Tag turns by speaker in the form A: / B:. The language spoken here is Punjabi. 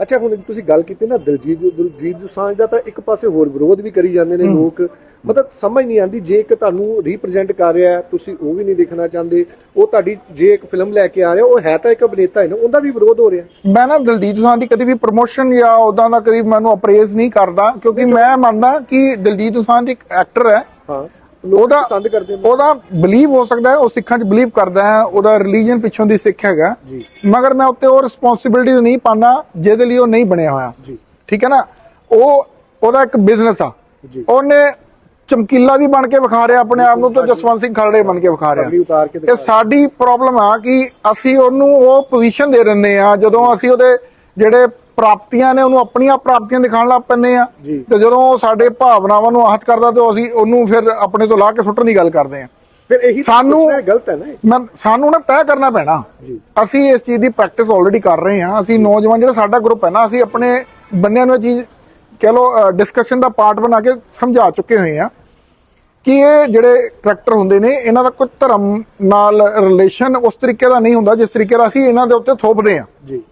A: ਅੱਛਾ ਹੁਣ ਤੁਸੀਂ ਗੱਲ ਕੀਤੀ ਨਾ ਦਿਲਜੀਤ ਦਿਲਜੀਤ ਦੋਸਾਂਝ ਦਾ ਤਾਂ ਇੱਕ ਪਾਸੇ ਹੋਰ ਵਿਰੋਧ ਵੀ ਕਰੀ ਜਾਂਦੇ ਨੇ ਲੋਕ। ਮਤਲਬ ਸਮਝ ਨਹੀਂ ਆਉਂਦੀ ਜੇ ਇੱਕ ਤੁਹਾਨੂੰ ਰਿਪਰੈਜ਼ੈਂਟ ਕਰ ਰਿਹਾ ਤੁਸੀਂ ਉਹ ਵੀ ਨਹੀਂ ਦੇਖਣਾ ਚਾਹੁੰਦੇ। ਉਹ ਤੁਹਾਡੀ ਜੇ ਇੱਕ ਫਿਲਮ ਲੈ ਕੇ ਆ ਰਿਹਾ ਉਹ ਹੈ ਤਾਂ ਇੱਕ ਅਭਿਨੇਤਾ ਹੈ ਨਾ ਉਹਦਾ ਵੀ ਵਿਰੋਧ ਹੋ ਰਿਹਾ।
B: ਮੈਂ ਨਾ ਦਲਜੀਤ ਦੋਸਾਂਝ ਦੀ ਕਦੀ ਵੀ ਪ੍ਰੋਮੋਸ਼ਨ ਜਾਂ ਉਦਾਂ ਦਾ ਕਦੀ ਮੈਨੂੰ ਅਪਰੇਜ਼ ਨਹੀਂ ਕਰਦਾ ਕਿਉਂਕਿ ਮੈਂ ਮੰਨਦਾ ਕਿ ਦਲਜੀਤ ਦੋਸਾਂਝ ਇੱਕ ਐਕਟਰ ਹੈ।
A: ਹਾਂ।
B: ਉਹਦਾ
A: ਪਸੰਦ ਕਰਦੇ ਨੇ।
B: ਉਹਦਾ ਬਲੀਵ ਹੋ ਸਕਦਾ ਹੈ ਉਹ ਸਿੱਖਾਂ 'ਚ ਬਲੀਵ ਕਰਦਾ ਹੈ ਉਹਦਾ ਰਿਲੀਜੀਅਨ ਪਿੱਛੋਂ ਦੀ ਸਿੱਖ ਹੈਗਾ।
A: ਜੀ।
B: ਮਗਰ ਮੈਂ ਉੱਤੇ ਉਹ ਰਿਸਪੌਂਸਿਬਿਲਟੀ ਨਹੀਂ ਪਾਉਂਦਾ ਜਿਹਦੇ ਲਈ ਉਹ ਨਹੀਂ ਬਣਿਆ ਹੋਇਆ।
A: ਜੀ।
B: ਠੀਕ ਹੈ ਨਾ? ਉਹ ਉਹਦਾ ਇੱਕ ਬਿਜ਼ਨਸ ਆ।
A: ਜੀ।
B: ਉਹਨੇ ਚਮਕੀਲਾ ਵੀ ਬਣ ਕੇ ਵਿਖਾ ਰਿਹਾ ਆਪਣੇ ਆਪ ਨੂੰ ਤੇ ਜਸਵੰਤ ਸਿੰਘ ਖਲੜੇ ਬਣ ਕੇ ਵਿਖਾ ਰਿਹਾ। ਇਹ ਸਾਡੀ ਪ੍ਰੋਬਲਮ ਆ ਕਿ ਅਸੀਂ ਉਹਨੂੰ ਉਹ ਪੋਜੀਸ਼ਨ ਦੇ ਦਿੰਦੇ ਆ ਜਦੋਂ ਅਸੀਂ ਉਹਦੇ ਜਿਹੜੇ ਪ੍ਰਾਪਤੀਆਂ ਨੇ ਉਹਨੂੰ ਆਪਣੀਆਂ ਪ੍ਰਾਪਤੀਆਂ ਦਿਖਾਉਣ ਲੱਗ ਪੈਂਦੇ ਆ। ਤੇ ਜਦੋਂ ਉਹ ਸਾਡੇ ਭਾਵਨਾਵਾਂ ਨੂੰ ਆਹਤ ਕਰਦਾ ਤੇ ਅਸੀਂ ਉਹਨੂੰ ਫਿਰ ਆਪਣੇ ਤੋਂ ਲਾ ਕੇ ਸੁੱਟਣ ਦੀ ਗੱਲ ਕਰਦੇ ਆ।
A: ਫਿਰ ਇਹੀ
B: ਸਾਨੂੰ-
A: ਗਲਤ ਹੈ ਨਾ।
B: ਮੈਂ ਸਾਨੂੰ ਨਾ ਤੈਅ ਕਰਨਾ ਪੈਣਾ। ਅਸੀਂ ਇਸ ਚੀਜ਼ ਦੀ ਪ੍ਰੈਕਟਿਸ ਆਲਰੇਡੀ ਕਰ ਰਹੇ ਹਾਂ। ਅਸੀਂ ਨੌਜਵਾਨ ਜਿਹੜਾ ਸਾਡਾ ਗਰੁੱਪ ਹੈ ਨਾ ਅਸੀਂ ਆਪਣੇ ਬੰਦਿਆਂ ਨੂੰ ਇਹ ਚੀਜ਼ ਕਹ ਲੋ ਡਿਸਕਸ਼ਨ ਦਾ ਪਾਰਟ ਬਣਾ ਕੇ ਸਮਝਾ ਚੁੱਕੇ ਹੋਏ ਹਾਂ ਕਿ ਇਹ ਜਿਹੜੇ ਕਰੈਕਟਰ ਹੁੰਦੇ ਨੇ ਇਹਨਾਂ ਦਾ ਕੋਈ ਧਰਮ ਨਾਲ ਰਿਲੇਸ਼ਨ ਉਸ ਤਰੀਕੇ ਦਾ ਨਹੀਂ ਹੁੰਦਾ ਜਿਸ ਤਰੀਕੇ ਦਾ ਅਸੀਂ ਇਹਨਾਂ ਦੇ ਉੱਤੇ ਥੋਪਦੇ ਹਾਂ।
A: ਜੀ।